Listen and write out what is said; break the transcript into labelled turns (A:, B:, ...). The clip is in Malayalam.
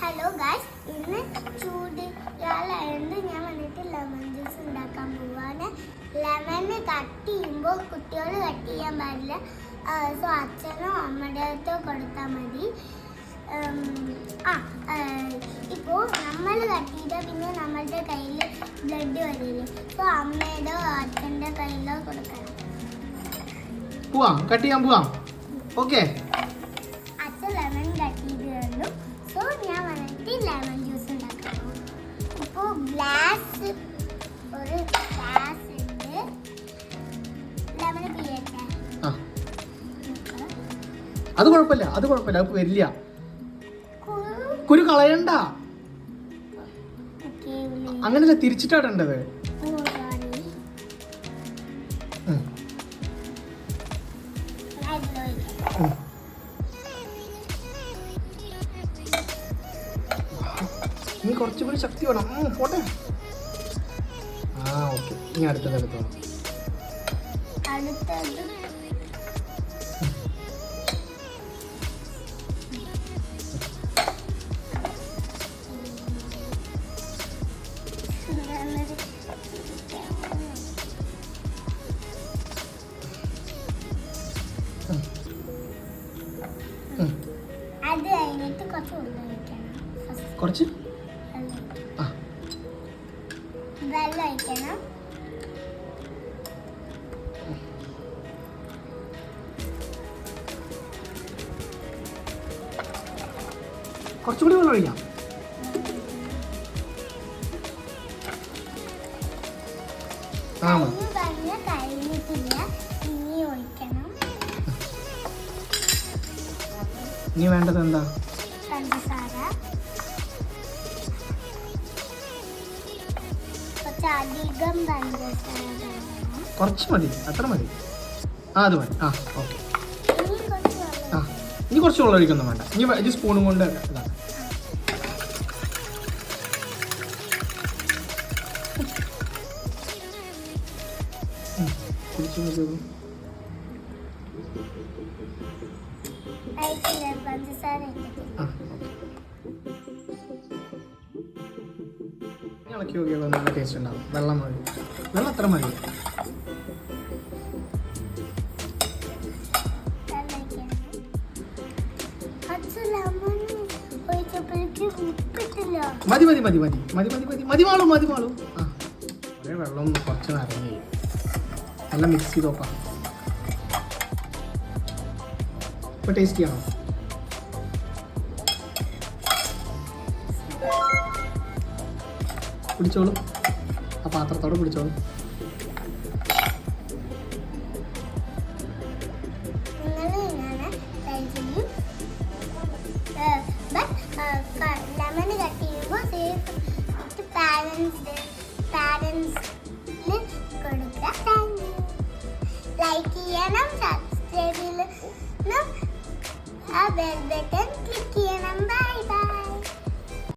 A: ഹലോ ഗായ്സ് ഇന്ന് ചൂട് കാലമായതുകൊണ്ട് ഞാൻ വന്നിട്ട് ലെമൺ ജ്യൂസ് ഉണ്ടാക്കാൻ പോവാണ്. ലെമണ് കട്ട് ചെയ്യുമ്പോൾ കുട്ടികൾ കട്ട് ചെയ്യാൻ പാടില്ല. സോ അച്ഛനോ അമ്മയുടെ അടുത്തോ കൊടുത്താൽ മതി. ആ ഇപ്പോൾ നമ്മൾ കട്ട് ചെയ്താൽ പിന്നെ നമ്മളുടെ കയ്യിൽ ബ്ലഡ് വരില്ലേ സോ അമ്മയുടെയോ അച്ഛന്റെ കയ്യിലോ കൊടുക്കണം.
B: പോവാം കട്ട് ചെയ്യാൻ പോവാം. ഓക്കെ
A: ഇപ്പോൾ ഗ്ലാസ് ഒരു ഗ്ലാസ് ഉണ്ട് ലെമൺ പിയട്ടെ
B: ആ. അത് കുഴപ്പമില്ല അത് കുഴപ്പമില്ല അത് വരില്ല. കുരു കളയണ്ട. അങ്ങനല്ല തിരിച്ചിട്ടാടേണ്ടത് ഉം, നീ കുറച്ചും കൂടി ശക്തി വേണം. പോട്ടെ. ആ ഓക്കെ. ഇനി അടുത്തത് എടുത്തോ.
A: കുറച്ച്? വെള്ളം ഒഴിക്കണം.
B: കുറച്ചുകൂടി വെള്ളം ഒഴിക്കാം. ആ മതി.
A: ഇനി
B: വേണ്ടത് എന്താ?
A: പഞ്ചസാര. കുറച്ച്
B: മതി അത്ര മതി. ആ അത് മതി. ആ ഓക്കെ. ആ ഇനി കുറച്ച് വെള്ളം ഒഴിക്കൊന്നും വേണ്ട. ഇനി ഇത് സ്പൂണും കൊണ്ട് ഇതാണ് ഉം, കുടിച്ച് നോക്കൂ.
A: പഞ്ചസാര
B: ഇളക്കി നോക്കിയാൽ നല്ല ടേസ്റ്റ് ഉണ്ടാവും. വെള്ളം മതി. വെള്ളം അത്ര മതി. മതി മതി മതി മതി. മതി മതി മതി. മതി മാളും മതി മാളും ആ. കുറേ വെള്ളം കുറച്ച് നിറഞ്ഞു നല്ല മിക്സ് ചെയ്ത് നോക്കാം ഇപ്പൊ പിടിച്ചോളൂ ആ പാത്രത്തോടെ പിടിച്ചോളൂ.
A: ലൈക്ക് ചെയ്യണം സബ്സ്ക്രൈബ് ചെയ്യണം. ആ ബെൽ ബട്ടൺ